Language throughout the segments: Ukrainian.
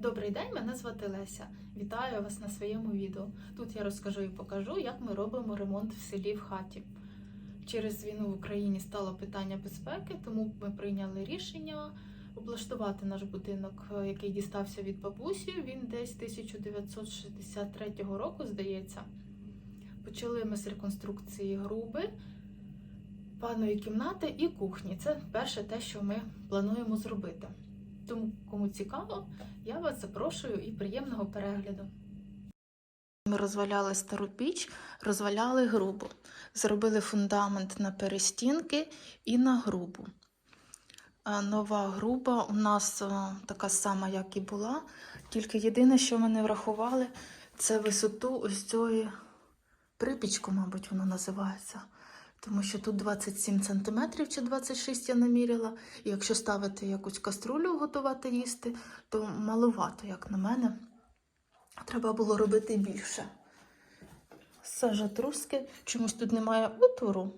Добрий день, мене звати Леся. Вітаю вас на своєму відео. Тут я розкажу і покажу, як ми робимо ремонт в селі в хаті. Через війну в Україні стало питання безпеки, тому ми прийняли рішення облаштувати наш будинок, е, який дістався від бабусі. Він десь 1963 року, здається. Почали ми з реконструкції груби, паної кімнати і кухні. Це перше те, що ми плануємо зробити. Тому, кому цікаво, я вас запрошую і приємного перегляду. Ми розваляли стару піч, розваляли грубу. Зробили фундамент на перестінки і на грубу. Нова груба у нас така сама, як і була. Тільки єдине, що ми не врахували, це висоту ось цієї припічку, мабуть, воно називається. Тому що тут 27 см чи 26 я наміряла. І якщо ставити якусь каструлю готувати їсти, то маловато, як на мене. Треба було робити більше. Сажа труски. Чомусь тут немає отвору.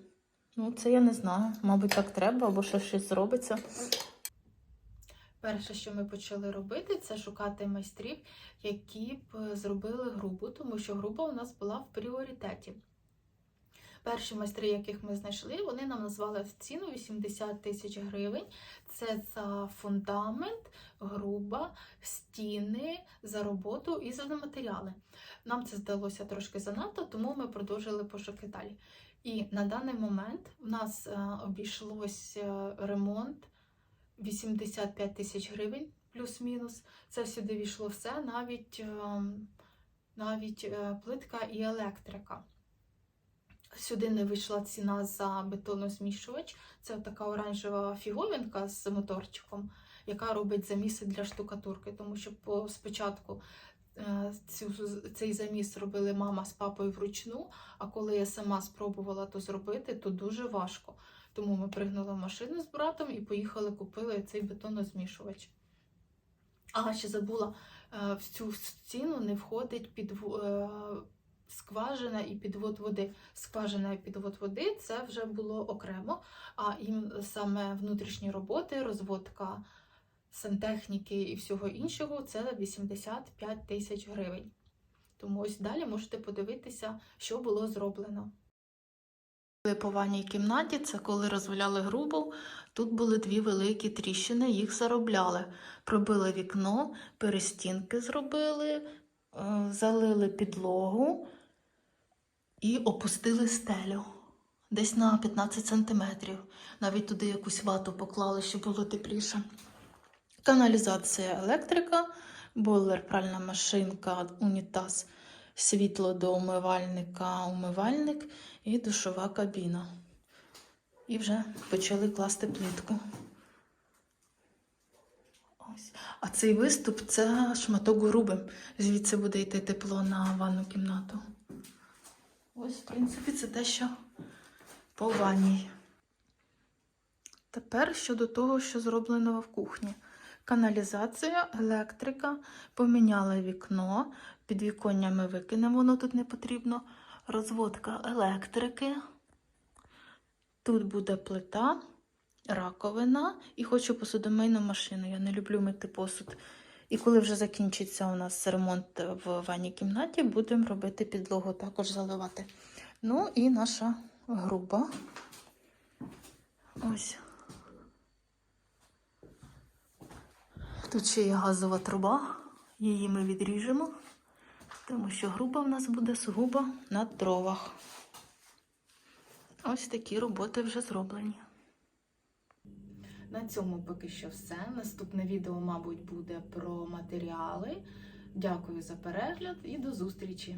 Ну, це я не знаю. Мабуть, так треба, або що щось зробиться. Перше, що ми почали робити, це шукати майстрів, які б зробили грубу, тому що груба у нас була в пріоритеті. Перші майстри, яких ми знайшли, вони нам назвали ціну 80 тисяч гривень. Це за фундамент, груба, стіни, за роботу і за матеріали. Нам це здалося трошки занадто, тому ми продовжили пошуки далі. І на даний момент в нас е, обійшлось е, ремонт 85 тисяч гривень, плюс-мінус. Це сюди війшло все, навіть, е, навіть е, плитка і електрика. Сюди не вийшла ціна за бетонозмішувач. Це така оранжева фіговинка з моторчиком, яка робить заміси для штукатурки. Тому що спочатку е, цей заміс робили мама з папою вручну, а коли я сама спробувала то зробити, то дуже важко. Тому ми пригнали машину з братом і поїхали купили цей бетонозмішувач. А ще забула, е, в цю ціну не входить під скважина і підвод води. Скважина і підвод води це вже було окремо, а їм саме внутрішні роботи, розводка сантехніки і всього іншого це 85 тисяч гривень. Тому ось далі можете подивитися, що було зроблено. По ванній кімнаті це коли розваляли грубу. Тут були дві великі тріщини, їх заробляли. Пробили вікно, перестінки зробили, е, залили підлогу і опустили стелю десь на 15 сантиметрів. Навіть туди якусь вату поклали, щоб було тепліше. Каналізація електрика, бойлер, пральна машинка, унітаз, світло до умивальника, умивальник і душова кабіна. І вже почали класти плитку. Ось. А цей виступ це шматок груби. Звідси буде йти тепло на ванну кімнату. Ось, в принципі, це те, що по ванній. Тепер щодо того, що зроблено в кухні. Каналізація, електрика, поміняли вікно, підвіконня ми викинемо, воно тут не потрібно. Розводка електрики. Тут буде плита, раковина і хочу посудомийну машину. Я не люблю мити посуд. І коли вже закінчиться у нас ремонт в ванній кімнаті, будемо робити підлогу, також заливати. Ну і наша груба. Ось. Тут ще є газова труба, її ми відріжемо, тому що груба в нас буде сугубо на дровах. Ось такі роботи вже зроблені. На цьому поки що все. Наступне відео, мабуть, буде про матеріали. Дякую за перегляд і до зустрічі!